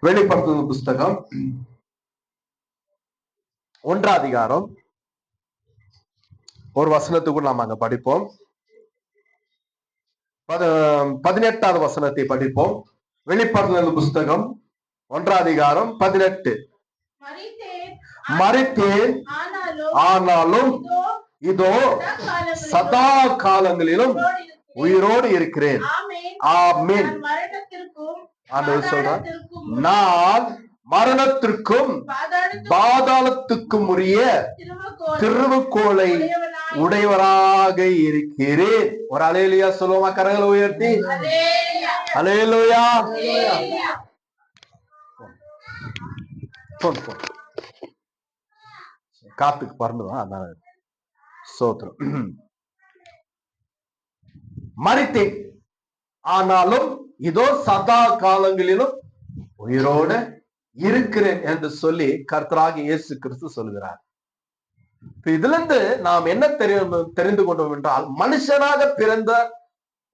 வெளிப்படுத்தும் புஸ்தகம். ஒன்றாம் அதிகாரம். ஒரு வசனத்துக்குள் நாம் அங்க படிப்போம். பத- பதினெட்டாவது வசனத்தை படிப்போம். வெளிப்படுத்துதல் புஸ்தகம். ஒன்றாம் அதிகாரம் பதினெட்டு. மறித்தேன் ஆனாலும் இதோ சதா காலங்களிலும். உயிரோடு இருக்கிறேன். ஆமென். ஆண்டவர் சொல்றார் நான் மரணத்திற்கும் பாதாளத்துக்கும் உரிய திருவுக்கோளை உடையவராக இருக்கிறேன். ஒரு அலையிலியா சொல்லுவோமா? கரங்களை உயர்த்தி. அலையிலுயா. காத்துக்கு பறந்துதான் அதான் சோத்திரம். மறித்தேன். ஆனாலும் இதோ சதா காலங்களிலும் உயிரோட இருக்கிறேன் என்று சொல்லி கர்த்தராக இயேசு கிறிஸ்து சொல்கிறார் இதுல இருந்து நாம் என்ன தெரியும் தெரிந்து கொண்டோம் என்றால் மனுஷனாக பிறந்த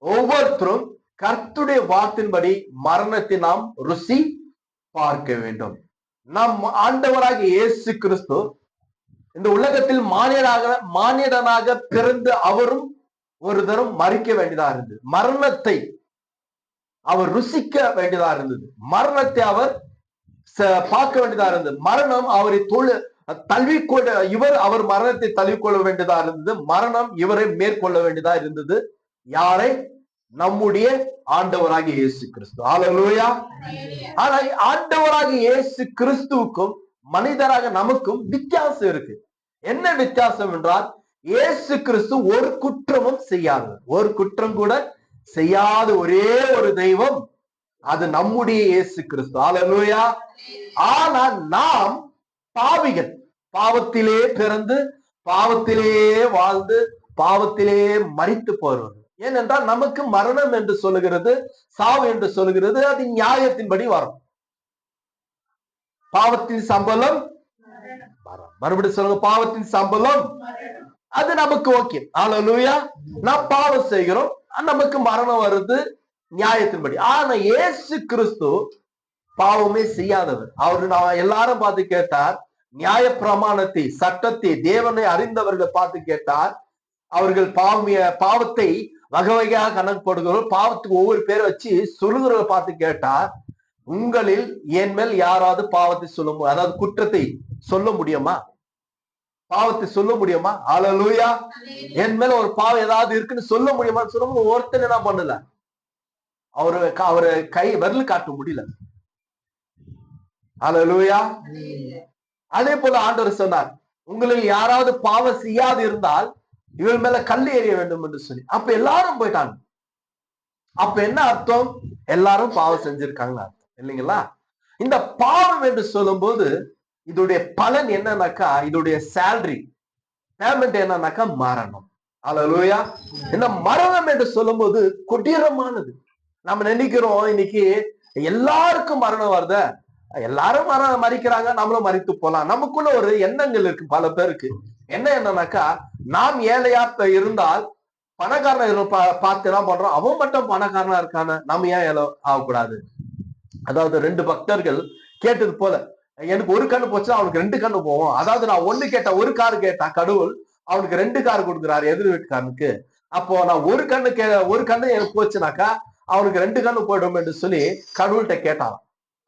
ஒவ்வொருத்தரும் கர்த்துடைய வார்த்தின்படி மரணத்தை நாம் ருசி பார்க்க வேண்டும். நம் ஆண்டவராக இயேசு கிறிஸ்து இந்த உலகத்தில் மானியனாக மானியடனாக பிறந்து அவரும் ஒரு தரம் மறிக்க வேண்டியதா இருந்தது. மரணத்தை அவர் ருசிக்க வேண்டியதா இருந்தது. மரணத்தை அவர் பார்க்க வேண்டியதா இருந்தது. மரணம் அவரை தொழு தழுவிக்கொள்ள இவர் அவர் மரணத்தை தழுவிக்கொள்ள வேண்டியதா இருந்தது. மரணம் இவரை மேற்கொள்ள வேண்டியதா இருந்தது. யாரை? நம்முடைய ஆண்டவராகிய இயேசு கிறிஸ்து. ஆலோயா ஆனா ஆண்டவராகிய இயேசு கிறிஸ்துவுக்கும் மனிதராக நமக்கும் வித்தியாசம் இருக்கு. என்ன வித்தியாசம் என்றால் இயேசு கிறிஸ்து ஒரு குற்றமும் செய்யாது ஒரு குற்றம் கூட செய்யாத ஒரே ஒரு தெய்வம் அது நம்முடைய இயேசு கிறிஸ்து. ஹalleluya ஆனா நாம் பாவிகள். பாவத்திலே பிறந்து பாவத்திலே வாழ்ந்து பாவத்திலே மறித்து போறவர்கள் ஏனென்றால் நமக்கு மரணம் என்று சொல்லுகிறது சாவு என்று சொல்லுகிறது அது நியாயத்தின்படி வரும். பாவத்தின் சம்பளம் மறுபடியும் சொல்லுங்க பாவத்தின் சம்பளம். அது நமக்கு ஓகே. ஹalleluya நாம் பாவம் செய்கிறோம் நமக்கு மரணம் வருது நியாயத்தின்படி. ஆனா இயேசு கிறிஸ்து பாவமே செய்யாதவர். அவரு நான் எல்லாரும் பார்த்து கேட்டார் நியாய பிரமாணத்தை சட்டத்தை தேவனை அறிந்தவர்கள் பார்த்து கேட்டார். அவர்கள் பாவமிய பாவத்தை வகை வகையாக கணக்குப்படுகிறோம் பாவத்துக்கு ஒவ்வொரு பேரை வச்சு சொல்லுகிறவர்கள் பார்த்து கேட்டார். உங்களில் என் மேல் யாராவது பாவத்தை சொல்ல அதாவது குற்றத்தை சொல்ல முடியுமா? பாவத்தை சொல்ல முடியுமா? அல்லேலூயா. என் மேல ஒரு பாவம் ஏதாவது இருக்குன்னு சொல்ல முடியுமான்னு சொல்லும்போது ஒருத்தன் என்ன பண்ணல? அவரு அவரு கை விரல் காட்ட முடியல. அல்லேலூயா. அதே போல ஆண்டவர் சொன்னார் உங்களில் யாராவது பாவம் செய்யாது இருந்தால் இவள் மேல கல் எறிய வேண்டும் என்று சொல்லி. அப்ப எல்லாரும் போயிட்டாங்க. அப்ப என்ன அர்த்தம்? எல்லாரும் பாவம் செஞ்சிருக்காங்க அர்த்தம். இல்லைங்களா? இந்த பாவம் என்று சொல்லும்போது இதோடைய பலன் என்னன்னாக்கா இதோடைய சேலரி பேமெண்ட் என்னன்னாக்கா மரணம். அல்லேலூயா இந்த மரணம் என்று சொல்லும் போது கொடீரமானது. நம்ம நினைக்கிறோம் இன்னைக்கு எல்லாருக்கும் மரணம் வருத? எல்லாரும் மர மறிக்கிறாங்க நம்மளும் மறித்து போலாம். நமக்குள்ள ஒரு எண்ணங்கள் இருக்கு பல பேருக்கு. என்ன என்னன்னாக்கா நாம் ஏழையா இருந்தால் பணக்காரன் பா- பார்த்து என்ன பண்றோம் அவன் மட்டும் பணக்காரனா இருக்கான நம்ம ஏன் ஏழை ஆகக்கூடாது? அதாவது ரெண்டு பக்தர்கள் கேட்டது போல எனக்கு ஒரு கண்ணு போச்சுன்னா அவனுக்கு ரெண்டு கண்ணு போவோம் அதாவது நான் ஒண்ணு கேட்ட ஒரு கார் கேட்டா கடவுள் அவனுக்கு ரெண்டு கார் கொடுக்குறாரு எதிர் வீட்டுக்காரனுக்கு அப்போ நான் ஒரு கண்ணு கே ஒரு கண்ணு எனக்கு போச்சுனாக்கா அவனுக்கு ரெண்டு கண்ணு போயிடும் என்று சொல்லி கடவுள்கிட்ட கேட்டான்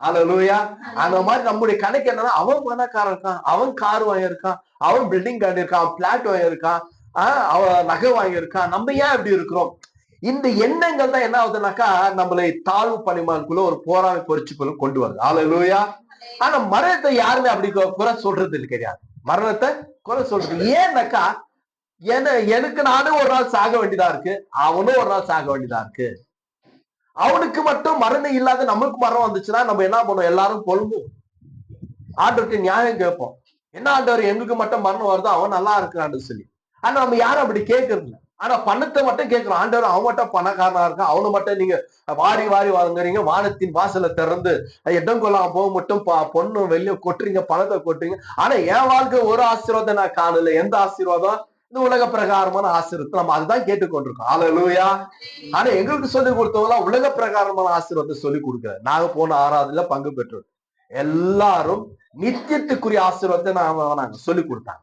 அல்லேலூயா அந்த மாதிரி நம்முடைய கணக்கு என்னன்னா அவன் பணக்காரன் இருக்கான் அவன் கார் வாங்கியிருக்கான் அவன் பில்டிங் கட்டியிருக்கான் அவன் பிளாட் வாங்கியிருக்கான் ஆஹ் அவன் நகை வாங்கியிருக்கான். நம்ம ஏன் இப்படி இருக்கிறோம்? இந்த எண்ணங்கள் தான் என்ன ஆகுதுனாக்கா நம்மளை தாழ்வு பணிமானுக்குள்ள ஒரு போராளி பொறிச்சுக்குள்ள கொண்டு வருது. லூயா ஆனா மரணத்தை யாருமே அப்படி குறை சொல்றது இல்லை கிடையாது மரணத்தை குறை சொல்றது ஏன்னாக்கா என்ன எனக்கு நானும் ஒரு நாள் சாக வேண்டியதா இருக்கு. அவனும் ஒரு நாள் சாக வேண்டியதா இருக்கு. அவனுக்கு மட்டும் மரணம் இல்லாத நமக்கு மரணம் வந்துச்சுன்னா நம்ம என்ன பண்ணுவோம்? எல்லாரும் பொழும்பும் ஆண்டவர்கிட்ட நியாயம் கேட்போம். என்ன ஆண்டவர் எங்களுக்கு மட்டும் மரணம் வருதோ அவன் நல்லா இருக்கிறான்னு சொல்லி. ஆனா நம்ம யாரும் அப்படி கேட்கறதில்ல. ஆனா பணத்தை மட்டும் கேட்கிறோம். ஆண்டவர் அவன் மட்டும் பணக்காரனா இருக்கான். அவனை மட்டும் நீங்க வாரி வாரி வாங்குறீங்க. வானத்தின் வாசலை திறந்து இடம் கொள்ளாம போக மட்டும் பொண்ணு வெளிய கொட்டுறீங்க பணத்தை கொட்டுறீங்க. ஆனா என் வாழ்க்கை ஒரு ஆசீர்வாதம் நான் காணல. எந்த ஆசீர்வாதம்? இந்த உலக பிரகாரமான ஆசீர்வத்தை நம்ம அதுதான் கேட்டுக்கொண்டிருக்கோம். ஆலலூயா ஆனா எங்களுக்கு சொல்லி கொடுத்தவங்களா உலக பிரகாரமான ஆசீர்வாதத்தை சொல்லி கொடுக்கல. நாங்க போன ஆறாவதுல பங்கு பெற்றோம். எல்லாரும் நித்தியத்துக்குரிய ஆசீர்வாதத்தை நாம நாங்க சொல்லி கொடுத்தாங்க.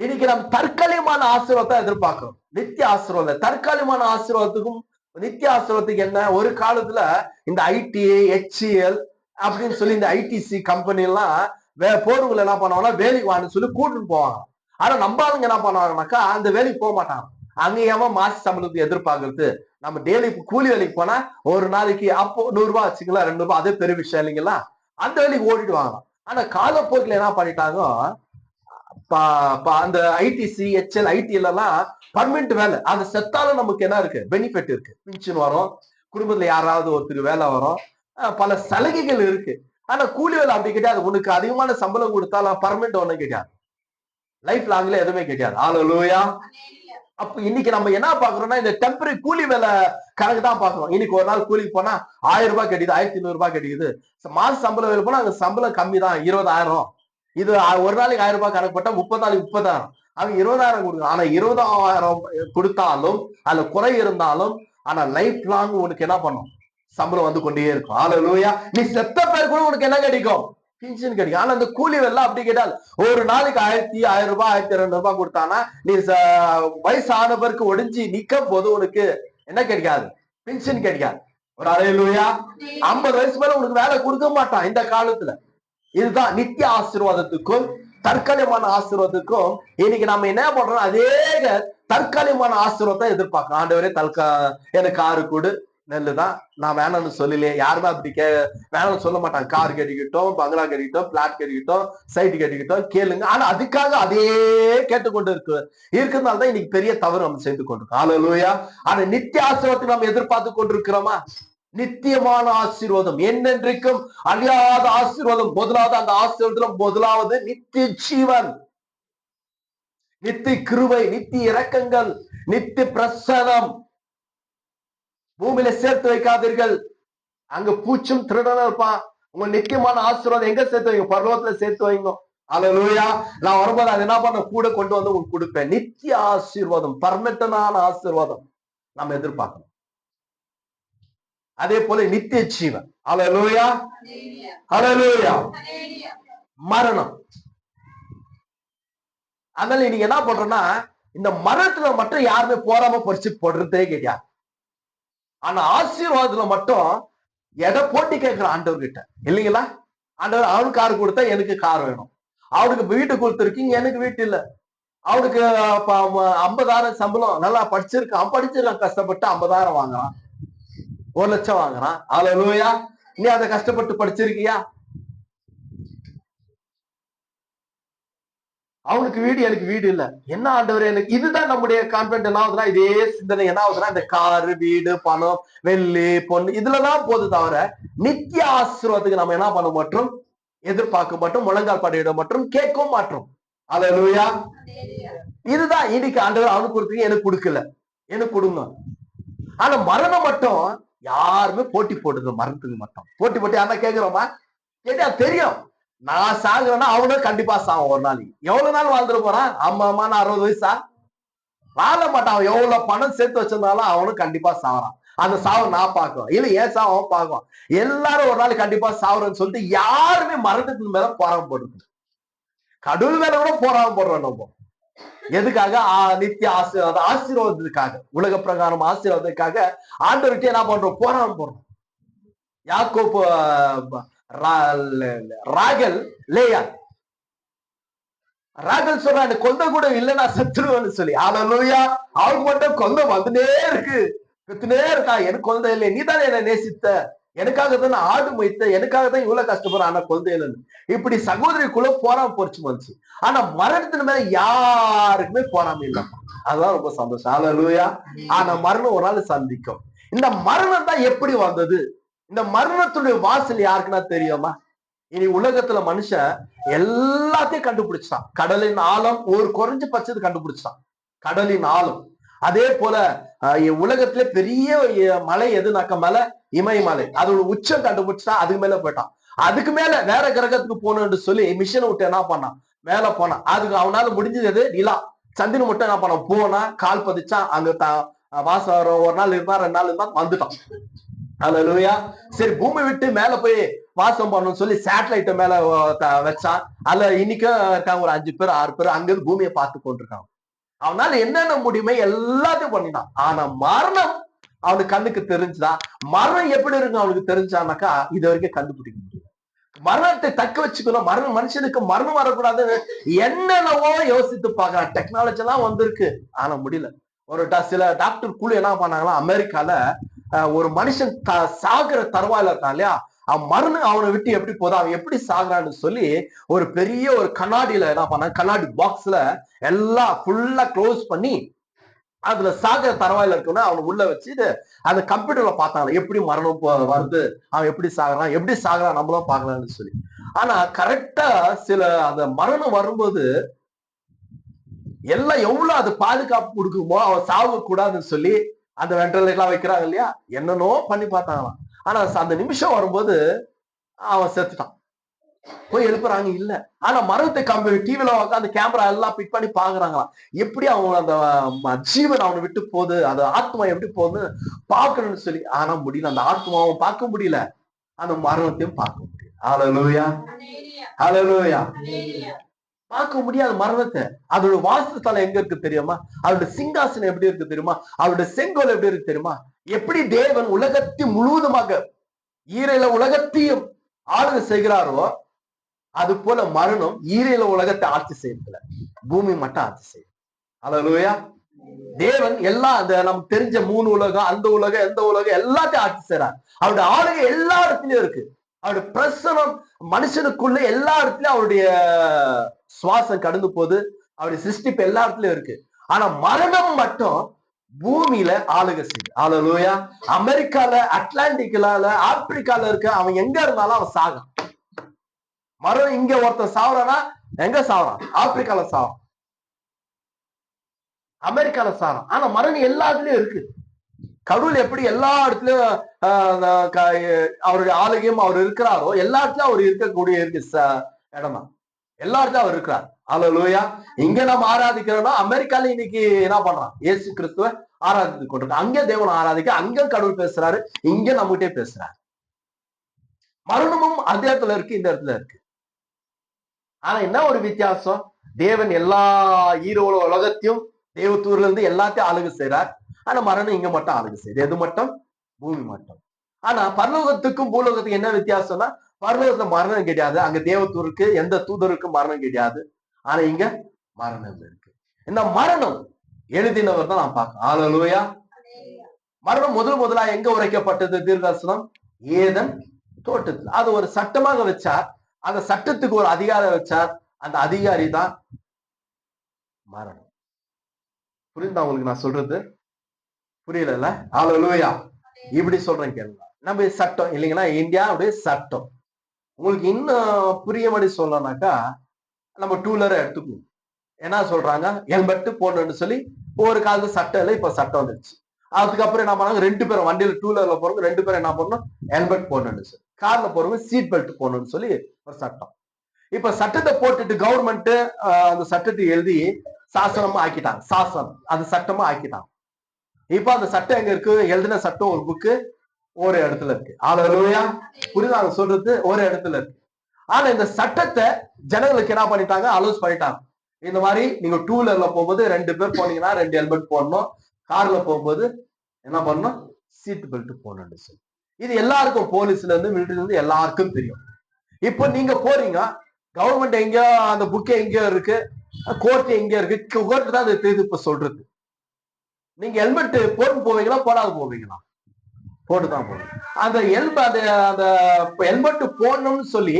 இன்னைக்கு நம்ம தற்காலிகமான ஆசீர்வாதத்தை எதிர்பார்க்கிறோம். நித்திய ஆசீர்வாதம். தற்காலிகமான ஆசீர்வாதத்துக்கும் நித்திய ஆசீர்வாதத்துக்கு என்ன? ஒரு காலத்துல இந்த ஐடி ஹெச்சிஎல் அப்படின்னு சொல்லி இந்த ஐடிசி கம்பெனி எல்லாம் வே போர்வுகள் என்ன பண்ணுவாங்கன்னா வேலைக்கு வான்னு சொல்லி கூட்டிட்டு போவாங்க. ஆனா நம்ம ஆளுங்க என்ன பண்ணுவாங்கனாக்கா அந்த வேலைக்கு போக மாட்டாங்க. அங்கேயாம ஏமா மாச சம்பளத்துக்கு எதிர்பார்க்கறது. நம்ம டெய்லி கூலி வேலைக்கு போனா ஒரு நாளைக்கு அப்போ நூறு ரூபாய் வச்சுக்கலாம் ரெண்டு ரூபாய் அதே பெரிய விஷயம் இல்லைங்களா? அந்த வேலைக்கு ஓடிடுவாங்க. ஆனா காலப்போக்கில் என்ன பண்ணிட்டாங்க? அந்த ஐடிசி எச்எல் ஐடிஎல் எல்லாம் பர்மனெண்ட் வேலை. அது செத்தாலும் நமக்கு என்ன இருக்கு? பெனிஃபிட் இருக்கு. பென்ஷன் வரும். குடும்பத்துல யாராவது ஒருத்தருக்கு வேலை வரும். பல சலுகைகள் இருக்கு. ஆனா கூலி வேலை அப்படி கிடையாது. உனக்கு அதிகமான சம்பளம் கொடுத்தாலும் பர்மனெண்ட் ஒண்ணும் கிடையாது. லைஃப் லாங்ல எதுவுமே கிடையாது. ஆலோலூயா அப்ப இன்னைக்கு நம்ம என்ன பாக்குறோம்னா இந்த டெம்பரரி கூலி வேலை கணக்கு தான் பாக்குறோம் இன்னைக்கு ஒரு நாள் கூலிக்கு போனா ஆயிரம் ரூபாய் கிடைக்குது ஆயிரத்தி ஐநூறு ரூபாய் கிடைக்குது. மாச சம்பளம் வேலை போனா அங்க சம்பளம் கம்மி தான் இருபதாயிரம். இது ஒரு நாளைக்கு ஆயிரம் ரூபாய் கணக்கு போட்டா முப்பது நாளைக்கு முப்பதாயிரம். அவங்க இருபதாயிரம் கொடுக்கும் ஆனா இருபதாயிரம் கொடுத்தாலும் அதுல குறை இருந்தாலும் ஆனா லைஃப் லாங் உனக்கு என்ன பண்ணும்? சம்பளம் வந்து கொண்டே இருக்கும். ஆலலூயா நீ செத்த பேர் கூட உனக்கு என்ன கிடைக்கும்? பென்ஷன் கிடைக்கும். ஆனா அந்த கூலி வெள்ளம் அப்படி கேட்டால் ஒரு நாளைக்கு ஆயிரத்தி ஆயிரம் ரூபாய் ஆயிரத்தி ரெண்டு ரூபாய் கொடுத்தானா நீ ச- வயசானவருக்கு ஒடிஞ்சு நிக்கும் போது உனக்கு என்ன கிடைக்காது? பென்ஷன் கிடைக்காது. ஒரு அலையிலூயா ஐம்பது வயசு மேல உனக்கு வேலை கொடுக்க மாட்டான். இந்த காலத்துல. இதுதான் நித்திய ஆசீர்வாதத்துக்கும் தற்காலிகமான ஆசீர்வாதத்துக்கும் இன்னைக்கு நம்ம என்ன பண்றோம்? அதே தற்காலிகமான ஆசீர்வாதத்தை எதிர்பார்க்கணும். ஆண்டவரே தற்கா எனக்கு காரு கொடு. நெல்லுதான். நான் வேணும்னு சொல்லலையே. யாருமே அப்படி கே வேணும்னு சொல்ல மாட்டாங்க. கார் கட்டிக்கிட்டோம் பங்களா கட்டிக்கிட்டோம் பிளாட் கட்டிக்கிட்டோம் சைட் கட்டிக்கிட்டோம் கேளுங்க. ஆனா அதுக்காக அதே கேட்டுக்கொண்டு இருக்கு. இருக்கிறதுனால தான் இன்னைக்கு பெரிய தவறு நம்ம செய்து கொண்டிருக்கோம். ஆலலூயா ஆனா நித்திய ஆசீர்வாதத்தை நம்ம எதிர்பார்த்து கொண்டிருக்கிறோமா? நித்தியமான ஆசீர்வாதம். என்னென்றைக்கும் அழியாத ஆசீர்வாதம் முதலாவது அந்த ஆசீர்வாதம் முதலாவது நித்திய ஜீவன். நித்தி கிருவை நித்தி இரக்கங்கள் நித்தி பிரசனம். பூமியில சேர்த்து வைக்காதீர்கள். அங்க பூச்சும் திருடனும் இருப்பான் உங்க நித்தியமான ஆசீர்வாதம் எங்க சேர்த்து வைங்க? பர்வத்துல சேர்த்து வைங்க. அலலூயா நான் வரும்போது அது என்ன பண்ண? கூட கொண்டு வந்து உங்களுக்கு கொடுப்பேன். நித்திய ஆசீர்வாதம் பர்மனண்டான ஆசீர்வாதம். நம்ம எதிர்பார்க்கணும். அதே போல நித்திய ஜீவன். அல்லேலூயா அல்லேலூயா மரணம். அதனால நீங்க என்ன பண்றோம்னா இந்த மரணத்துல மட்டும் யாருமே போறாம பறிச்சு போடுறதே கிடையாது. ஆனா ஆசீர்வாதத்துல மட்டும் எதை போட்டி கேட்கிற ஆண்டவர் கிட்ட இல்லைங்களா? ஆண்டவர் அவனுக்கு கார் கொடுத்தா எனக்கு கார் வேணும். அவனுக்கு வீட்டு கொடுத்துருக்கீங்க எனக்கு வீட்டு இல்ல. அவனுக்கு ஐம்பதாயிரம் சம்பளம் நல்லா படிச்சிருக்கான். படிச்சிருக்கான் கஷ்டப்பட்டு ஐம்பதாயிரம் வாங்குறான். ஒரு லட்சம் வாங்குறான். அவ்வளவு நீ அதை கஷ்டப்பட்டு படிச்சிருக்கியா? அவனுக்கு வீடு எனக்கு வீடு இல்ல. என்ன ஆண்டவர் எனக்கு இதுதான் நம்முடைய கான்பிடன்ட் என்ன ஆகுதுன்னா இதே சிந்தனை. என்ன ஆகுதுன்னா இந்த காரு வீடு பணம் வெள்ளி பொண்ணு இதுலதான் போது தவிர நித்திய ஆசீர்வாதத்துக்கு நம்ம என்ன பண்ண மாட்டோம்? எதிர்பார்க்க மாட்டோம் முழங்கால் படையிட மாட்டோம் கேட்கவும் மாட்டோம். அல்லேலூயா இதுதான் இன்னைக்கு ஆண்டவர் அவனுக்கு கொடுத்தீங்க எனக்கு கொடுக்கல. எனக்கு கொடுங்க. ஆனா மரணம் மட்டும் யாருமே போட்டி போடுறது மறந்துங்க மட்டும். போட்டி போட்டு யாரா கேக்குறோமா கேட்டா தெரியும். நான் சாகுறேன்னா அவனும் கண்டிப்பா சாவும் ஒரு நாளைக்கு. எவ்வளவு நாள் வாழ்ந்துட்டு போறான்? ஆமா ஆமான்னு அறுபது வயசா? வாழ மாட்டான். அவன் எவ்வளவு பணம் சேர்த்து வச்சிருந்தாலும் அவனும் கண்டிப்பா சாவறான். அந்த சாவை நான் பார்க்கும் இல்ல ஏன் சாவு அவன் பார்க்கும் எல்லாரும் ஒரு நாள் கண்டிப்பா சாவுறன்னு சொல்லிட்டு யாருமே மரணத்துக்கு மேல போராம போடுறது கடவுள் மேல கூட போராம போடுறோம் நம்ம. எதுக்காக? நித்திய ஆசீர்வாதம் ஆசீர்வாதத்துக்காக. உலக பிரகாரம் ஆசீர்வாதத்துக்காக ஆண்டவர்கிட்ட என்ன பண்றோம்? போராடம் போடுறோம். யாக்கோப்பு ராகல் லேயா ராகல் சொல்ற அந்த கொந்த கூட இல்ல நான் செத்துருவேன்னு சொல்லி. ஆலலூயா அவங்க மட்டும் கொந்த வந்துட்டே இருக்கு. வித்துனே இருக்கா எனக்கு கொந்த இல்லை. நீ தானே என்ன நேசித்த? எனக்காக தான் நான் ஆடு மொய்த்த எனக்காக தான் இவ்வளவு கஷ்டப்படுறேன். ஆனா கொந்த இப்படி சகோதரிக்குள்ள போராம போச்சு வந்துச்சு ஆனா மரணத்தின் மேல யாருக்குமே போராம இல்லப்பா அதுதான் ரொம்ப சந்தோஷம். ஆலலூயா ஆனா மரணம் ஒரு நாள் சந்திக்கும். இந்த மரணம் தான் எப்படி வந்தது? இந்த மரணத்துடைய வாசல் யாருக்குன்னா தெரியுமா? இனி உலகத்துல மனுஷன் எல்லாத்தையும் கண்டுபிடிச்சான் கடலின் ஆழம் ஒரு குறைஞ்ச பட்சத்து கண்டுபிடிச்சான் கடலின் ஆழம். அதே போல உலகத்துல பெரிய மலை எதுனாக்க மலை இமயமலை. அதோட உச்சம் கண்டுபிடிச்சா அதுக்கு மேல போயிட்டான். அதுக்கு மேல வேற கிரகத்துக்கு போகணும்னு சொல்லி மிஷினை விட்டு என்ன பண்ணான்? மேல போனான். அதுக்கு அவனால முடிஞ்சது நிலா. சந்திரன் மட்டும் என்ன பண்ண போனா கால் பதிச்சான். அங்க த- வாசம் ஒரு நாள் இருந்தா ரெண்டு நாள் இருந்தா வந்துட்டான். அல்லேலூயா சரி பூமி விட்டு மேல போய் வாசம் பண்ணணும்னு சொல்லி சேட்டலைட் மேல வச்சான். அதுல இன்னைக்கும் இருக்காங்க ஒரு அஞ்சு பேர் ஆறு பேர் அங்க இருந்து பூமியை பார்த்து கொண்டிருக்காங்க. அவனால என்னென்ன முடியுமே எல்லாத்தையும் பண்ணிட்டான். ஆனா மரணம் அவனுக்கு கண்ணுக்கு தெரிஞ்சுதா? மரணம் எப்படி இருக்கும் அவனுக்கு தெரிஞ்சானாக்கா இது வரைக்கும் கண்டுபிடிக்க முடியல. மரணத்தை தக்க வச்சுக்கணும். மரணம் மனுஷனுக்கு மரணம் வரக்கூடாதுன்னு என்னென்னவோ யோசித்து பார்க்கலாம். டெக்னாலஜி எல்லாம் வந்திருக்கு. ஆனா முடியல. ஒரு டா- சில டாக்டர் குழு என்ன பண்ணாங்கன்னா அமெரிக்கால ஒரு மனுஷன் த- சாகுற தருவாயில இருக்கான் இல்லையா? அவன் மரணம் அவனை விட்டு எப்படி போதா அவன் எப்படி சாகுறான்னு சொல்லி ஒரு பெரிய ஒரு கண்ணாடியில என்ன பண்ணாங்க கண்ணாடி பாக்ஸ்ல எல்லாம் ஃபுல்லா க்ளோஸ் பண்ணி அதுல சாக தரவாயில இருக்குன்னா அவனை உள்ள வச்சுட்டு அந்த கம்ப்யூட்டர்ல பார்த்தாங்க எப்படி மரணம் போ- வருது? அவன் எப்படி சாகுறான்? எப்படி சாகுறான்? நம்மளும் பார்க்கலாம்னு சொல்லி. ஆனா கரெக்டா சில அந்த மரணம் வரும்போது எல்லாம் எவ்வளவு அது பாதுகாப்பு கொடுக்குமோ அவன் சாக கூடாதுன்னு சொல்லி அந்த வெண்டல் எல்லாம் வைக்கிறாங்க இல்லையா? என்னன்னோ பண்ணி பார்த்தாங்களாம். ஆனா அந்த நிமிஷம் வரும்போது அவன் செத்துட்டான். போய் எழுப்புறாங்க? இல்ல. ஆனா மரணத்தை கம்பி டிவில உட்காந்து கேமரா எல்லாம் பிக் பண்ணி பாக்குறாங்களாம். எப்படி அவங்க அந்த ஜீவன் அவனை விட்டு போகுது? அந்த ஆத்மா எப்படி போகுதுன்னு பாக்கணும்னு சொல்லி ஆனா முடியல. அந்த ஆத்மாவும் பார்க்க முடியல. அந்த மரணத்தையும் பார்க்க முடியல. ஹalleluya ஹalleluya பார்க்க முடியாத மரணத்தை. அதோட வாசஸ்தலம் எங்க இருக்கு தெரியுமா? அவரோட சிங்காசனம் எப்படி இருக்கு தெரியுமா? அவரோட செங்கோல் எப்படி இருக்கு தெரியுமா? எப்படி தேவன் உலகத்தை முழுவதுமாக ஈரையில உலகத்தையும் ஆளுகை செய்கிறாரோ அது போல மரணம் ஈரையில உலகத்தை ஆட்சி செய்யறதுல. பூமி மட்டும் ஆட்சி செய்யும். அல்லா தேவன் எல்லா அந்த நமக்கு தெரிஞ்ச மூணு உலகம் அந்த உலகம் எந்த உலகம் எல்லாத்தையும் ஆட்சி செய்யறார் அவருடைய ஆளுகை எல்லா இடத்துலயும் இருக்கு. அவருடைய பிரசனம் மனுஷனுக்குள்ள எல்லா இடத்துலயும் அவருடைய சுவாசம் கடந்து போகுது. அவருடைய சிருஷ்டிப்பு எல்லா இடத்துலயும் இருக்கு. ஆனா மரணம் மட்டும் பூமியில ஆளுக செய்யுது. ஆளலூயா அமெரிக்கால அட்லாண்டிக்லால ஆப்பிரிக்கால இருக்க அவன் எங்க இருந்தாலும் அவன் சாகும். மரம் இங்க ஒருத்தன் சாவறானா எங்க சாவறான்? ஆப்பிரிக்கால சாவறான் அமெரிக்கால சாவறான். ஆனா மரணம் எல்லா இடத்துலயும் இருக்கு. கடவுள் எப்படி எல்லா இடத்துலயும் ஆஹ், அவருடைய ஆலயம் அவர் இருக்கிறாரோ எல்லா இடத்துலயும் அவர் இருக்கக்கூடிய இருக்கு இடமா. இடம்தான் எல்லா இடத்துலயும் அவர் இருக்கிறார். லூயா இங்க நம்ம ஆராதிக்கிறோம்னா அமெரிக்கால இன்னைக்கு என்ன பண்றான்? இயேசு கிறிஸ்துவ ஆராதித்து கொண்டிருக்கோம் அங்க தேவன் ஆராதிக்க அங்க கடவுள் பேசுறாரு இங்க நம்மகிட்டே பேசுறாரு. மரணமும் அந்த இடத்துல இருக்கு இந்த இடத்துல இருக்கு. ஆனா என்ன ஒரு வித்தியாசம்? தேவன் எல்லா ஈரோட உலகத்தையும் தேவத்தூர்ல இருந்து எல்லாத்தையும் ஆளுக செய்றார். ஆனா மரணம் இங்க மட்டும் ஆளுக செய்யுது எது மட்டும்? பூமி மட்டும். ஆனா பரலோகத்துக்கும் பூலோகத்துக்கும் என்ன வித்தியாசம்னா பரலோகத்துல மரணம் கிடையாது. அங்க தேவத்தூருக்கு எந்த தூதருக்கும் மரணம் கிடையாது. ஆனா இங்க மரணம் இருக்கு. இந்த மரணம் எழுதினவர் தான் நான் பார்க்கணும் ஆலலூயா மரணம் முதல் முதலா எங்க உரைக்கப்பட்டது? தீர்தர்சனம் ஏதன் தோட்டத்தில். அது ஒரு சட்டமாக வச்சார். அந்த சட்டத்துக்கு ஒரு அதிகாரம் வச்சார் அந்த அதிகாரி தான் மரணம். புரியுதா உங்களுக்கு நான் சொல்றது? புரியல ஆளுவையா இப்படி சொல்றேன் கேளுங்க. நம்ம சட்டம் இல்லைங்களா? இந்தியாவுடைய சட்டம். உங்களுக்கு இன்னும் புரிய மாதிரி சொல்லனாக்கா நம்ம டூ வீலரை எடுத்துக்கணும். என்ன சொல்றாங்க? ஹெல்மெட் போடணும்னு சொல்லி ஒரு காலத்து சட்டம் இல்லை இப்ப சட்டம் வந்துருச்சு. அதுக்கப்புறம் என்ன பண்ணாங்க? ரெண்டு பேரும் வண்டியில டூ வீலர்ல போறவங்க ரெண்டு பேரும் என்ன பண்ணணும்? ஹெல்மெட் போடணும்னு சொல்லி. கார்ல போறவங்க சீட் பெல்ட் போடணும்னு சொல்லி ஒரு சட்டம். இப்ப சட்டத்தை போட்டுட்டு கவர்மெண்ட் அந்த சட்டத்தை எழுதி சாசனமா ஆக்கிட்டாங்க. சாசனம். அது சட்டமா ஆக்கிட்டாங்க. இப்ப அந்த சட்டம் எங்க இருக்கு? எழுதின சட்டம் ஒரு புக்கு ஒரு இடத்துல இருக்கு. ஆலோயா புரியுதா? அவங்க சொல்றது ஒரு இடத்துல இருக்கு. ஆனா இந்த சட்டத்தை ஜனங்களுக்கு என்ன பண்ணிட்டாங்க? அலோஸ் பண்ணிட்டாங்க. இந்த மாதிரி நீங்க டூ வீலர்ல போகும்போது ரெண்டு பேர் போனீங்கன்னா ரெண்டு ஹெல்மெட் போடணும். கார்ல போகும்போது என்ன பண்ணணும்? சீட் பெல்ட் போடணும்னு சொல்லி. இது எல்லாருக்கும் போலீஸ்ல இருந்து மிலிட்டரில இருந்து எல்லாருக்கும் தெரியும். இப்போ நீங்க போறீங்க கவர்மெண்ட் எங்கேயோ அந்த புக்கு எங்கேயோ இருக்கு கோர்ட் எங்க இருக்கு கோர்ட் தான் அது தெரியுது இப்ப சொல்றது. நீங்க ஹெல்மெட் போட்டு போவீங்களா போடாது போவீங்களா? போட்டுதான் போவீங்க அந்த ஹெல்மெட் அந்த அந்த ஹெல்மெட் போடணும்னு சொல்லி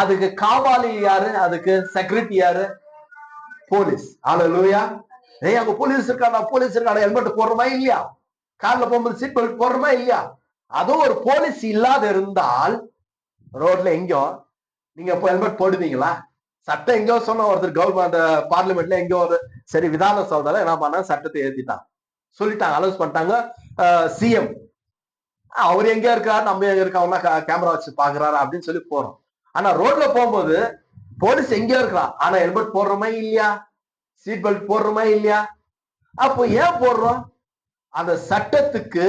அதுக்கு காவாலி யாரு அதுக்கு செக்யூரிட்டி யாரு? போலீஸ். ஆலலூயா ஏய் அங்க போலீஸ் இருக்காடா போலீஸ் இருக்காடா ஹெல்மெட் போடுறோமா இல்லையா? கார்ல போகும்போது சீட் பெல்ட் போடுறோமா இல்லையா? அதுவும் ஒரு போலீஸ் இல்லாத இருந்தால் ரோட்ல எங்கேயோ நீங்க இப்போ ஹெல்மெட் போடுவீங்களா? சட்டம் எங்கேயோ சொன்ன ஒருத்தர் கவர்மெண்ட் பார்லிமெண்ட்ல எங்கேயோ ஒரு சரி விதான சௌதால என்ன பண்ண சட்டத்தை ஏத்திட்டான். சொல்லிட்டாங்க அலோஸ் பண்ணிட்டாங்க சிஎம் அவர் எங்க இருக்காரு நம்ம எங்க இருக்கோம்னா கேமரா வச்சு பாக்குறாரு அப்படின்னு சொல்லி போறோம். ஆனா ரோட்ல போகும்போது போலீஸ் எங்கேயோ இருக்கலாம். ஆனா ஹெல்மெட் போடுறோமா இல்லையா? சீட் பெல்ட் போடுறோமா இல்லையா? அப்போ ஏன் போடுறோம்? அந்த சட்டத்துக்கு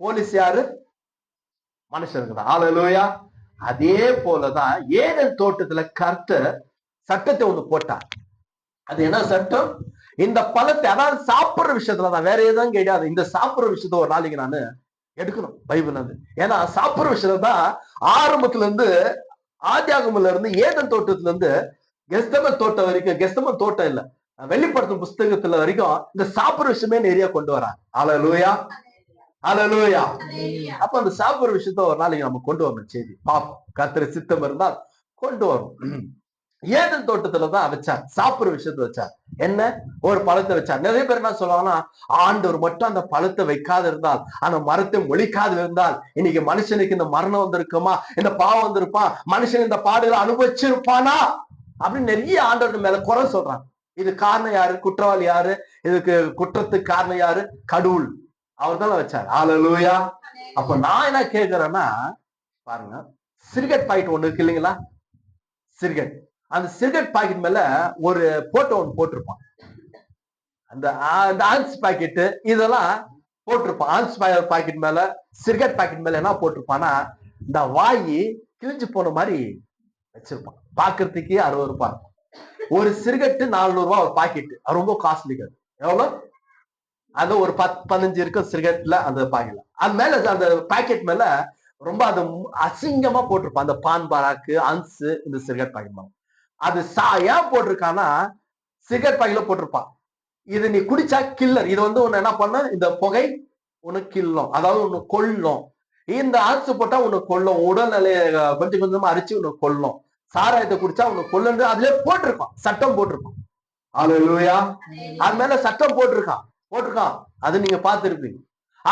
போலீஸ் யாரு? மனுஷனுக்கு தான். ஆளலூயா அதே போலதான் ஏதன் தோட்டத்துல கர்த்தர் சட்டத்தை ஒண்ணு போட்டார். அது என்ன சட்டம்? இந்த பழத்தை அதாவது சாப்பிடுற விஷயத்துல தான். வேற எதுவும் கிடையாது. இந்த சாப்பிடுற விஷயத்த ஒரு நாளைக்கு நானு எடுக்கணும். பைபிள் வந்து ஏன்னா சாப்பிடுற விஷயத்துல தான் ஆரம்பத்துல இருந்து ஆதியாகமுல இருந்து ஏதன் தோட்டத்துல இருந்து கெஸ்தமன் தோட்டம் வரைக்கும் கெஸ்தமன் தோட்டம் இல்ல. வெளிப்படுத்தும் புஸ்தகத்துல வரைக்கும் இந்த சாப்பிடுற விஷயமே நிறைய கொண்டு வராங்க லூயா அலலூயா. அப்ப அந்த சாப்பிடுற விஷயத்த ஒரு நாளைக்கு நம்ம கொண்டு வரணும் செய்தி. பாப்போம். கத்திர சித்தம் இருந்தால் கொண்டு வரும் ஏதன் தோட்டத்துல தான் வச்சார். சாப்பிடுற விஷயத்த வச்சார். என்ன? ஒரு பழத்தை வச்சார். நிறைய பேர் என்ன சொல்லுவாங்கன்னா ஆண்டவர் மட்டும் அந்த பழத்தை வைக்காது இருந்தால் அந்த மரத்தை ஒழிக்காது இருந்தால் இன்னைக்கு மனுஷனுக்கு இந்த மரணம் வந்திருக்குமா? இந்த பாவம் வந்திருப்பான் மனுஷன் இந்த பாடுகளை அனுபவிச்சிருப்பானா? அப்படின்னு நிறைய ஆண்டவர் மேல குறை சொல்றாங்க. இது காரணம் யாரு? குற்றவாளி யாரு? இதுக்கு குற்றத்துக்கு காரணம் யாரு? கடவுள். அவர் தான் வச்சார். ஆலலூயா அப்ப நான் என்ன கேட்கிறேன்னா பாருங்க சிகரெட் பாக்கெட் ஒண்ணு இருக்கு இல்லைங்களா? சிகரெட். அந்த சிகரெட் பாக்கெட் மேல ஒரு போட்டோ ஒன்று போட்டிருப்பான். அந்த அந்த ஆன்ஸ் பாக்கெட்டு இதெல்லாம் போட்டிருப்பான். ஆன்ஸ் பாக்கெட் மேல சிகரெட் பாக்கெட் மேல என்ன போட்டிருப்பான்னா இந்த வாயி கிழிஞ்சு போன மாதிரி வச்சிருப்பான். பாக்குறதுக்கே அறுபது ரூபாய் ஒரு சிகரெட் நானூறு ரூபாய் ஒரு பாக்கெட் ரொம்ப காஸ்ட்லி எவ்வளவு? அது ஒரு பத்து பதினஞ்சு இருக்கும் சிகரெட்ல அந்த பாக்கெட்ல. அது மேல அந்த பாக்கெட் மேல ரொம்ப அது அசிங்கமா போட்டிருப்பான். அந்த பான் பராக்கு அன்சு இந்த சிகரெட் பாக்கெட் அது சா ஏன் போட்டிருக்கான்னா சிகரெட் பாக்கெட்ல போட்டிருப்பான். இது நீ குடிச்சா கில்லர் இது வந்து உன்னை என்ன பண்ண? இந்த புகை உனக்கு கில்லும் அதாவது உன்னை கொல்லும். இந்த ஆன்ஸ் போட்டா உன்னை கொல்லும். உடல்நிலைய கொஞ்சம் கொஞ்சமா அரிச்சு உன்னை கொல்லும். சாராயத்தை குடிச்சா உன்னை கொல்லுன்னு அதுல போட்டிருக்கான். சட்டம் போட்டிருக்கான். அது மேல சட்டம் போட்டிருக்கான். போட்டிருக்கான். அது நீங்க பார்த்துருப்பீங்க.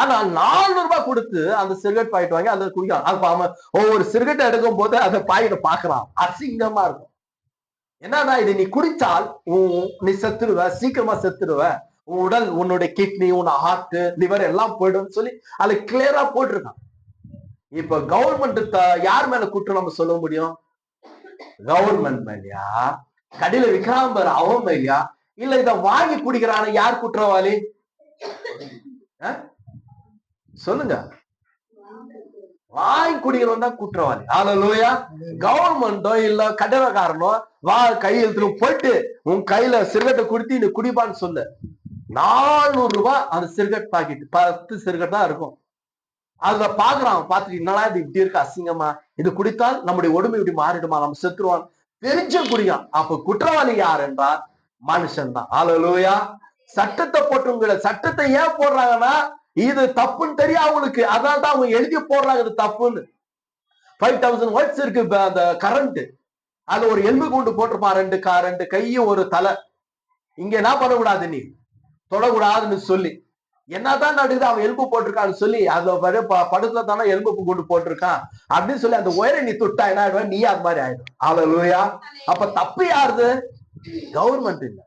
ஆனா நானூறு ரூபாய் கொடுத்து அந்த சிகரெட் பாக்கெட் வாங்கி அதை குடிக்கலாம் அது அவன் ஒவ்வொரு சிகரெட் எடுக்கும் போது அந்த பாக்கெட்டை பாக்குறான் அசிங்கமா இருக்கும். என்னன்னா இது நீ குடிச்சால் நீ செத்துருவ சீக்கிரமா செத்துருவ உன் உடல் உன்னுடைய கிட்னி உன் ஹார்ட் லிவர் எல்லாம் போயிடும் சொல்லி அது கிளியரா போட்டிருக்கான். இப்ப கவர்மெண்ட் யார் மேல குற்றம் நம்ம சொல்ல முடியும்? கவர்மெண்ட் மேலயா? கடையில விக்ராம்பர் அவன் மேலயா? இல்ல இத வாங்கி குடிக்கிறான யார் குற்றவாளி? அஹ்? சொல்லுங்க. வாங்கி குடிக்கிறவன் தான் குற்றவாளி. ஆலலூயா கவர்மெண்டோ இல்ல கட்டடக்காரனோ வா கையெழுத்துல போயிட்டு உன் கையில சிகரெட்டை குடுத்து நீ குடிப்பான்னு சொல்லு. நானூறு ரூபாய் அந்த சிறுகட் பாக்கெட் பத்து சிறுகட் தான் இருக்கும். அதுல பாக்குறான் பாத்துட்டு என்னடா இது இப்படி இருக்கு அசிங்கமா? இது குடித்தால் நம்முடைய உடம்பு இப்படி மாறிடுமா? நம்ம செத்துருவான். தெரிஞ்சும் குடிக்கான் அப்ப குற்றவாளி யார் என்றால் மனுஷன் தான். ஆலலூயா சட்டத்தை போட்டுங்கள சட்டத்தை ஏன் போடுறாங்கன்னா இது தப்புன்னு தெரியும் அவங்களுக்கு. அதனால தான் அவங்க எழுதி போடுறாங்க இது தப்புன்னு. ஃபைவ் தௌசண்ட் வாட்ஸ் இருக்கு அந்த கரண்ட் அது ஒரு எலும்பு கூண்டு போட்டிருப்பான் ரெண்டு கா ரெண்டு கையும் ஒரு தலை. இங்க என்ன பண்ணக்கூடாது நீ? தொடக்கூடாதுன்னு சொல்லி. என்னதான் நடக்குது அவன் எலும்பு போட்டிருக்கான்னு சொல்லி அந்த ப- படத்துல தானே எலும்பு கூண்டு போட்டிருக்கான். அப்படின்னு சொல்லி அந்த உயரை நீ துட்டா என்ன ஆயிடுவா நீ அது மாதிரி ஆயிடும். லூயா அப்ப தப்பு யாருது? கவர்மெண்ட் இல்ல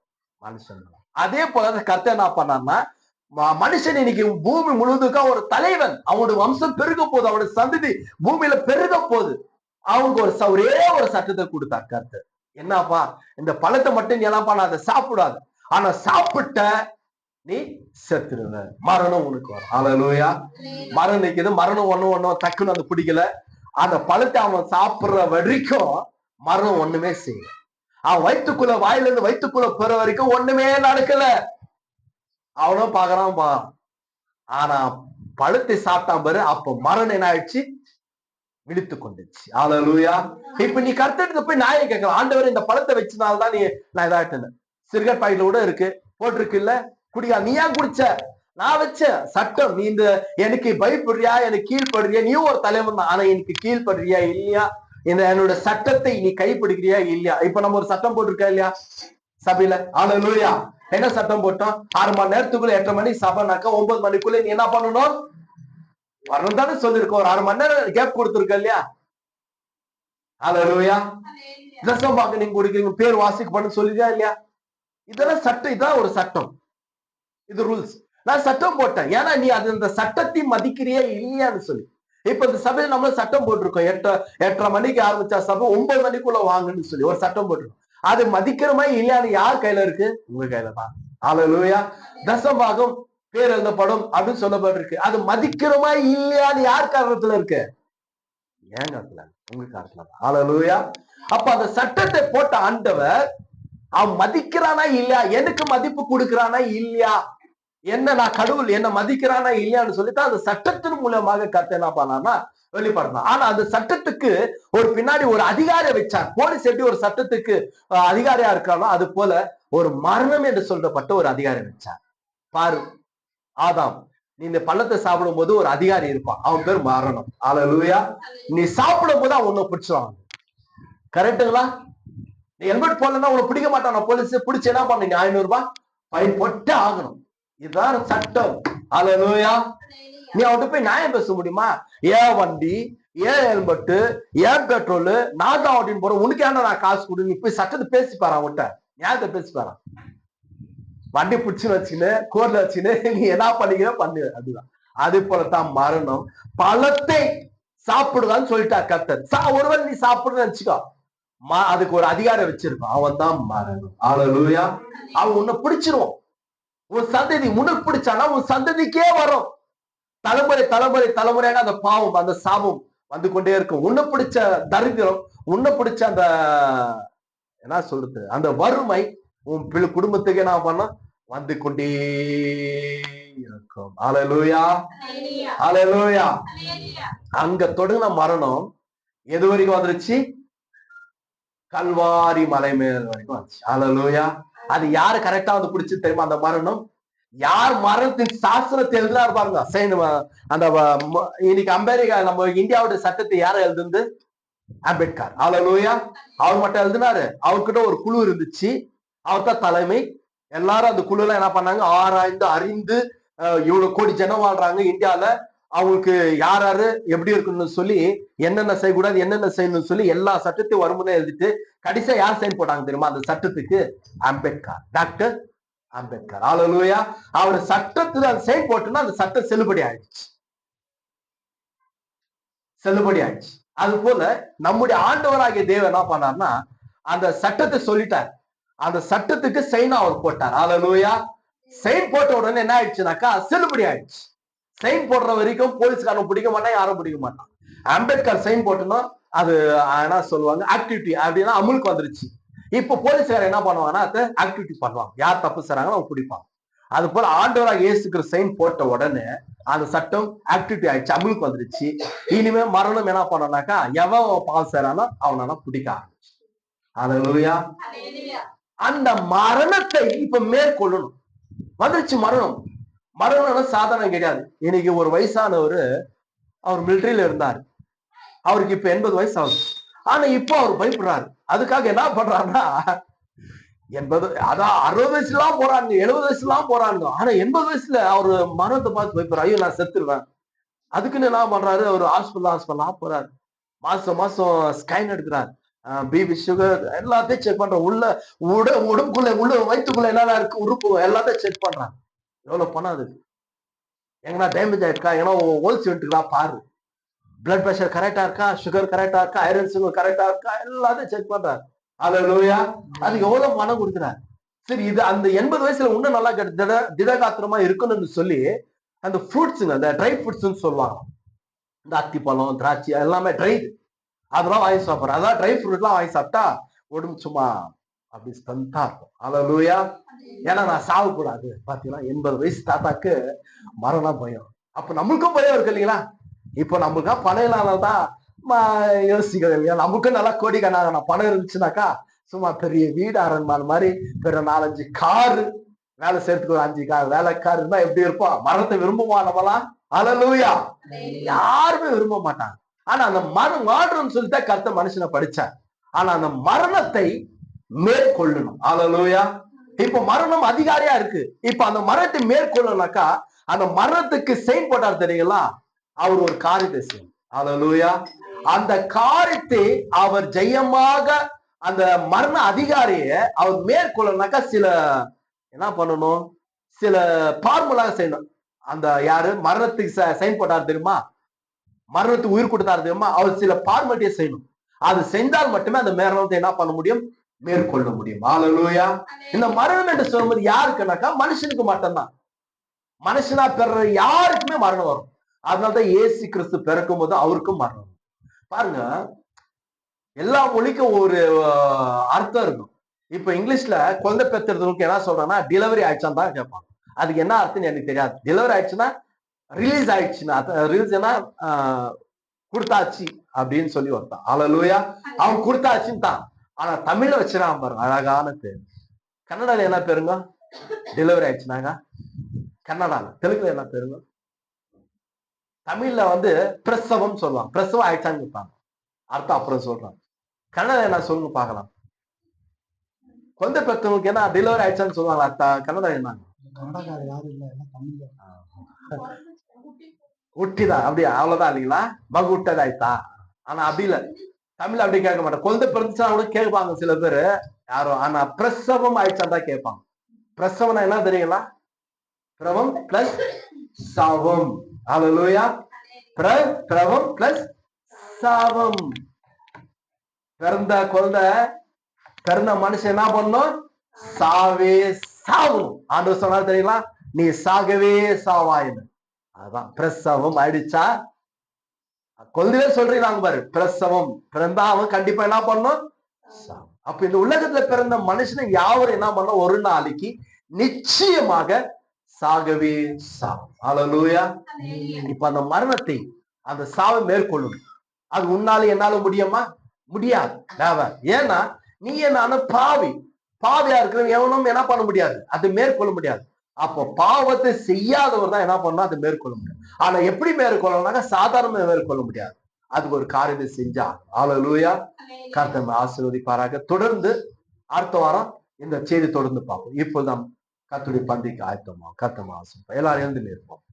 மனுஷன். அதே போல கர்த்தர் என்ன பண்ணான்னா மனுஷன் இன்னைக்கு பூமி முழுவதுக்கும் ஒரு தலைவன். அவனுடைய வம்சம் பெருக போகுது அவனுடைய சந்ததி பூமியில பெருக போகுது. அவங்க ஒரு ஒரே ஒரு சட்டத்தை கொடுத்தார் கர்த்தர். என்னப்பா இந்த பழத்தை மட்டும் நீ எல்லாம் பண்ணாத சாப்பிடாத. ஆனா சாப்பிட்ட நீ செத்துருவ. மரணம் உனக்கு வரும். அலலூயா மரணம் நிக்குது மரணம் ஒண்ணு ஒண்ணு டக்குன்னு அது பிடிக்கல. அந்த பழத்தை அவன் சாப்பிடுற வரைக்கும் மரணம் ஒண்ணுமே செய்யல. அவன் வயிற்றுக்குள்ள வாயில இருந்து வயிற்றுக்குள்ள போற வரைக்கும் ஒண்ணுமே நடக்கல. அவனும் பாக்குறான் பா. ஆனா பழுத்தை சாப்பிட்டான் பாரு அப்ப மரணம் என்ன ஆயிடுச்சு? விழித்து கொண்டுச்சு. ஆலலூயா இப்ப நீ கருத்தெடுத்து போய் நாயை கேட்கலாம். ஆண்டவர் இந்த பழத்தை வச்சனால்தான் நீ நான் இதாயிட்டேன். சிறுகட் பாக்கெட்ல கூட இருக்கு. போட்டிருக்கு இல்ல குடியா நீ ஏன் குடிச்ச? நான் வச்ச சட்டம். நீ இந்த எனக்கு பயப்படுறியா? எனக்கு கீழ்படுறியா நீ ஒரு தலைவன் தான். ஆனா எனக்கு கீழ்ப்படுறியா? இல்லையா? இந்த என்னோட சட்டத்தை நீ கைப்பிடிக்கிறியா இல்லையா? இப்ப நம்ம ஒரு சட்டம் போட்டிருக்கா இல்லையா? சபையில. ஆலலூயா என்ன சட்டம் போட்டோம்? ஆறு மணி நேரத்துக்குள்ள எட்டரை மணி சபைனாக்கா ஒன்பது மணிக்குள்ள நீ என்ன பண்ணணும்? வரணும் தானே சொல்லிருக்கோம் ஒரு அரை மணி நேரம் கேப் கொடுத்துருக்க இல்லையா? ஹalleluya தசம் பாக்க நீங்க கொடுக்குறீங்க. பேர் வாசிக்க பண்ண சொல்லியா இல்லையா? இதெல்லாம் சட்டம். இதான் ஒரு சட்டம். இது ரூல்ஸ் நான் சட்டம் போட்டேன். ஏன்னா நீ அது இந்த சட்டத்தை மதிக்கிறியா இல்லையான்னு சொல்லி. இப்ப இந்த சபையில நம்ம சட்டம் போட்டிருக்கோம். எட்டு எட்டரை மணிக்கு ஆரம்பிச்சா சபை ஒன்பது மணிக்குள்ள வாங்கன்னு சொல்லி ஒரு சட்டம் போட்டிருக்கோம். அது மதிக்கிறமா இல்லையான்னு யார் கையில இருக்கு? உங்க கையில தான். ஆலலூயா தசமாகும் பேர் எழுதப்படும் அப்படின்னு சொல்லப்பட்டிருக்கு. அது மதிக்கிறோமா இல்லையான்னு யார் காரணத்துல இருக்கு? ஏன் காரணத்துல. உங்க காரணத்துல தான். ஆலலூயா அப்ப அந்த சட்டத்தை போட்ட ஆண்டவர் அவன் மதிக்கிறானா இல்லையா? எனக்கு மதிப்பு கொடுக்கிறானா இல்லையா? என்ன நான் கடவுள் என்ன மதிக்கிறானா இல்லையான்னு சொல்லிட்டு அந்த சட்டத்தின் மூலமாக கத்த என்ன பண்ணான்னா வெளிப்படுறான் ஆனா அந்த சட்டத்துக்கு ஒரு பின்னாடி ஒரு அதிகாரியை வச்சார். போலீஸ் எப்படி ஒரு சட்டத்துக்கு அதிகாரியா இருக்கானோ அது போல ஒரு மரணம் என்று சொல்லப்பட்ட ஒரு அதிகாரி வச்சார். பாரு ஆதாம் நீ இந்த பள்ளத்தை சாப்பிடும் போது ஒரு அதிகாரி இருப்பான். அவன் பேர் மரணம். ஆலலூயா நீ சாப்பிடும் போது அவன் உன்னை பிடிச்சிருவாங்க கரெக்டுங்களா நீ ஹெல்மெட் போடலன்னா உனக்கு பிடிக்க மாட்டான். போலீஸ் பிடிச்சு என்ன பண்ண? நீ ஐநூறு ரூபாய் ஃபைன் போட்டு ஆகணும். இதுதான் சட்டம். அலலூயா நீ அவன்கிட்ட போய் நியாயம் பேச முடியுமா? ஏன் வண்டி ஏன் ஹெல்மெட்டு ஏன் பெட்ரோல் நான் தான் ஓட்டின்னு போறேன். உனக்கு ஏன்டா நான் காசு கொடு? நீ போய் சட்டத்தை பேசி பாரு அவன்கிட்ட நியாயத்தை பேசி பாரு வண்டி பிடிச்சு வச்சுன்னு கோர்ல வச்சுன்னு நீ என்ன பண்ணிக்கிற? பண்ணு. அதுதான். அது போலதான் மரணம். பழத்தை சாப்பிடுவான்னு சொல்லிட்டா கத்தர் சா ஒருவேளை நீ சாப்பிடுன்னு நினைச்சுக்கோ. அதுக்கு ஒரு அதிகாரம் வச்சிருக்கான் அவன் தான் மரணம். ஆளலூயா அவன் உன்னை பிடிச்சிருவான். உன் சந்ததி உனக்கு பிடிச்சானா உன் சந்ததிக்கே வரும். தலைமுறை தலைமுறை தலைமுறையாக அந்த பாவம் அந்த சாபம் வந்து கொண்டே இருக்கும். உன்னை பிடிச்ச தரித்திரம் உன்னை பிடிச்ச அந்த என்ன சொல்றது அந்த வறுமை உன் பிள்ளை குடும்பத்துக்கு என்ன பண்ணும் வந்து கொண்டே இருக்கும். அலலூயா அலலூயா அங்க தொடங்கின மரணம் எது வரைக்கும் வந்துருச்சு? கல்வாரி மலை மேல் வரைக்கும் வந்துச்சு. அலலூயா அது யாரு கரெக்டா வந்து பிடிச்சு தெரியுமா? அந்த மரணம். யார் மரணத்தின் சாஸ்திரத்தை எழுதினார் பாருங்க. சைனு அந்த இன்னைக்கு அமெரிக்கா நம்ம இந்தியாவோட சட்டத்தை யார எழுதுந்து அம்பேத்கர். அலலூயா அவர் மட்டும் எழுதினாரு. அவர்கிட்ட ஒரு குழு இருந்துச்சு. அவர் தான் தலைமை. எல்லாரும் அந்த குழுல என்ன பண்ணாங்க? ஆராய்ந்து அறிந்து இவ்வளவு கோடி ஜனம் வாழ்றாங்க இந்தியால. அவங்களுக்கு யார் யாரு எப்படி இருக்கணும்னு சொல்லி என்னென்ன செய்யக்கூடாது என்னென்ன செய்யணும்னு சொல்லி எல்லா சட்டத்தையும் வருமுன்னே எழுதிட்டு கடைசியா யார் சைன் போட்டாங்க தெரியுமா? அந்த சட்டத்துக்கு அம்பேத்கர். டாக்டர் அம்பேத்கர். ஆலலூயா அவர் சட்டத்துல அந்த சைன் போட்டுன்னா அந்த சட்டம் செல்லுபடி ஆயிடுச்சு. செல்லுபடி ஆயிடுச்சு. அது போல நம்முடைய ஆண்டவராகிய தேவன் என்ன பண்ணார்னா அந்த சட்டத்தை சொல்லிட்டார். அந்த சட்டத்துக்கு சைன் அவர் போட்டார். ஆலலூயா சைன் போட்ட உடனே என்ன ஆயிடுச்சுனாக்கா செல்லுபடி ஆயிடுச்சு. சைன் போடுற வரைக்கும் போலீஸ்காரன் பிடிக்க மாட்டான் யாரும் பிடிக்க மாட்டான். அம்பேத்கர் சைன் போட்டோம்னா அது என்ன சொல்லுவாங்க? ஆக்டிவிட்டி அப்படின்னா அமுலுக்கு வந்துருச்சு. இப்போ போலீஸ்காரர் என்ன பண்ணுவாங்கன்னா அதை ஆக்டிவிட்டி பண்ணுவாங்க யார் தப்பு செய்றாங்களோ அவங்க பிடிப்பாங்க. அது போல ஆண்டவராக இயேசுக்கிற சைன் போட்ட உடனே அந்த சட்டம் ஆக்டிவிட்டி ஆயிடுச்சு அமுலுக்கு வந்துருச்சு. இனிமே மரணம் என்ன பண்ணனாக்கா எவன் பாவம் செய்றானோ அவனால பிடிக்க ஆரம்பிச்சு. அதுலயா அந்த மரணத்தை இப்ப மேற்கொள்ளணும். வந்துருச்சு மரணம். மரணம் சாதாரணம் கிடையாது. இன்னைக்கு ஒரு வயசானவர் அவர் மிலிட்டரியில இருந்தார். அவருக்கு இப்ப எண்பது வயசு ஆகுது ஆனா இப்போ அவர் பயப்படுறாரு. அதுக்காக என்ன பண்றாருன்னா எண்பது அதான் அறுபது வயசுலாம் போறாங்க எழுபது வயசுலாம் போறாங்க ஆனா எண்பது வயசுல அவரு மரணத்தை பார்த்து பயப்படுறாரு. ஐயோ நான் செத்துருவேன். அதுக்குன்னு என்ன பண்றாரு? அவர் ஹாஸ்பிட்டல் ஹாஸ்பிட்டலா போறாரு. மாசம் மாசம் ஸ்கேன் எடுக்கிறார். பிபி சுகர் எல்லாத்தையும் செக் பண்ற உள்ள உட உடம்புக்குள்ள உள்ள வயிற்றுக்குள்ள என்னென்ன இருக்கு உறுப்பு எல்லாத்தையும் செக் பண்றாங்க எவ்வளோ பணம் அது எங்கன்னா டேமேஜ் ஆயிருக்கா ஏன்னா ஹோல்ஸ் எடுத்துக்கலாம் பாரு. பிளட் ப்ரெஷர் கரெக்டா இருக்கா? சுகர் கரெக்டா இருக்கா? ஐரன் சுகர் கரெக்டா இருக்கா? எல்லாத்தையும் செக் பண்றாரு. லோயா அதுக்கு எவ்வளவு பணம் கொடுக்குறாரு? சரி இது அந்த எண்பது வயசுல இன்னும் நல்லா கெட- திட திடகாத்திரமா இருக்கணும்னு சொல்லி அந்த ஃப்ரூட்ஸுங்க அந்த ட்ரை ஃப்ரூட்ஸ்னு சொல்லுவாங்க. இந்த அத்திப்பழம் திராட்சை எல்லாமே ட்ரை அதெல்லாம் வாங்கி சாப்பிட்றேன் அதான் ட்ரை ஃப்ரூட்லாம் வாங்கி சாப்பிட்டா உடம்பு சும்மா அப்படி ஸ்ட்ரென்த்தா இருக்கும். அலலூயா ஏன்னா நான் சாகக்கூடாது. பாத்தீங்கன்னா எண்பது வயசு தாத்தாக்கு மரணம் பயம். அப்ப நம்மளுக்கும் பயம் இருக்கு இல்லைங்களா? இப்போ நம்மளுக்கா பணம் இல்லாததான் யோசிக்கிறது இல்லையா? நமக்கும் நல்லா கோடிக்கணக்கான பணம் இருந்துச்சுனாக்கா சும்மா பெரிய வீடு அரண்மான மாதிரி பெரிய நாலஞ்சு காரு வேலை செய்யறதுக்கு ஒரு அஞ்சு கார் வேலைக்கார் இருந்தா எப்படி இருப்போம்? மரணத்தை விரும்புமா நம்மளாம்? அலலூயா யாருமே விரும்ப மாட்டாங்க. ஆனா அந்த மரம் மாடுறோம்னு சொல்லிட்டு கருத்த மனுஷனை படிச்சேன் ஆனா அந்த மரணத்தை மேற்கொள்ளணும். அலலூயா இப்ப மரணம் அதிகாரியா இருக்கு. இப்ப அந்த மரணத்தை மேற்கொள்ளனாக்கா அந்த மரணத்துக்கு செயின் போட்டார் தெரியுங்களா? அவர் ஒரு காரியத்தை செய்யணும். அலலூயா அந்த காரியத்தை அவர் ஜெயமாக அந்த மரண அதிகாரிய அவர் மேற்கொள்ளனாக்கா சில என்ன பண்ணணும்? சில ஃபார்முலா செய்யணும். அந்த யாரு? மரணத்துக்கு சைன் போட்டார் தெரியுமா? மரணத்துக்கு உயிர் கொடுத்தாரு தெரியுமா? அவர் சில பார்மட்டியை செய்யணும். அது செஞ்சால் மட்டுமே அந்த மரணத்தை என்ன பண்ண முடியும்? மேற்கொள்ள முடியும். ஹalleluya இந்த மரணம் என்று சொல்லும்போது யாருக்குனாக்கா? மனுஷனுக்கு மட்டும்தான். மனுஷனா பிறற யாருக்குமே மரணம் வரும். அதனாலதான் இயேசு கிறிஸ்து பிறக்கும் போது அவருக்கும் மரணம். பாருங்க எல்லா மொழிக்கும் ஒரு அர்த்தம் இருக்கும். இப்ப இங்கிலீஷ்ல குழந்தை பெற்றுறதுக்கு என்ன சொல்றாங்கன்னா டெலிவரி ஆயிடுச்சான்னு தான் கேட்பாங்க. அதுக்கு என்ன அர்த்தம்னு எனக்கு தெரியாது. டெலிவரி ஆயிடுச்சுன்னா ரிலீஸ் ஆயிடுச்சுன்னா ரிலீஸ்னா கொடுத்தாச்சு அப்படின்னு சொல்லி ஒருத்தான் அலலூயா அவன் கொடுத்தாச்சுன்னு தான். ஆனா தமிழ்ல வச்சிருக்கான் பாருங்க அழகான பேர். கன்னடால என்ன பேருங்க? டெலிவரி ஆயிடுச்சுனாங்க. கன்னடால. தெலுங்குல என்ன பேருங்க? தமிழ்ல வந்து பிரசவம் சொல்லுவாங்க. பிரசவம் ஆயிடுச்சான்னு கேட்பாங்க அர்த்தம் அப்புறம் சொல்றான். கன்னடால என்ன சொல்லுங்க பாக்கலாம் கொஞ்ச பெற்றவங்களுக்கு என்ன? டெலிவரி ஆயிடுச்சான்னு சொல்லுவாங்களா கன்னடா என்னங்க கன்னடாக்கார யாரும் இல்ல. எல்லாம் தமிழ்ல. அப்படியா? அவ்வளவுதான் இல்லைங்களா? மகு விட்டதாயிட்டா ஆனா அப்படி இல்லை. தமிழ் அப்படி கேட்க மாட்டேன் குழந்தை பிறந்துச்சா கூட கேட்பாங்க சில பேர். யாரும் ஆனா பிரசவம் ஆயிடுச்சா தான் கேட்பாங்க. பிரசவம்னா என்ன தெரியுங்களா? பிரவம் பிளஸ் சாவம். அலலூயா பிர பிரவம் பிளஸ் சவம். பிறந்த குழந்தை பிறந்த மனுஷன் என்ன பண்ணும்? சாவே சாவும். ஆண்டு சொன்னா தெரியுங்களா? நீ சாகவே சாவாயின்னு அதான் பிரசவம் ஆயிடுச்சா? குழந்தையே சொல்றீங்க பாரு பிரசவம். பிறந்தா அவன் கண்டிப்பா என்ன பண்ணும். அப்ப இந்த உலகத்துல பிறந்த மனுஷனை யாவரும் என்ன பண்ணும்? ஒரு நாளைக்கு நிச்சயமாக சாகவே ஹalleluya இப்ப அந்த மரணத்தை அந்த சாவை மேற்கொள்ளும். அது உன்னால என்னால முடியுமா? முடியாது. ஏன்னா நீ என்ன பாவி. பாவியா இருக்கிறவன் எவனும் என்ன பண்ண முடியாது. அது மேற்கொள்ள முடியாது. அப்போ பாவத்தை செய்யாதவர் தான் என்ன பண்ணா அதை மேற்கொள்ள முடியும். ஆனா எப்படி மேற்கொள்ளணும்னாக்கா சாதாரண மேற்கொள்ள முடியாது. அதுக்கு ஒரு காரியத்தை செஞ்சா. ஆளலூயா கர்த்தம் ஆசீர்வதிப்பாராக. தொடர்ந்து அடுத்த வாரம் இந்த செய்தி தொடர்ந்து பார்ப்போம். இப்போது நாம் கத்துடைய பந்திக்கு ஆயத்தமா கர்த்தம் ஆசிரியப்போம் எல்லாரும் எழுந்து நிற்போம்.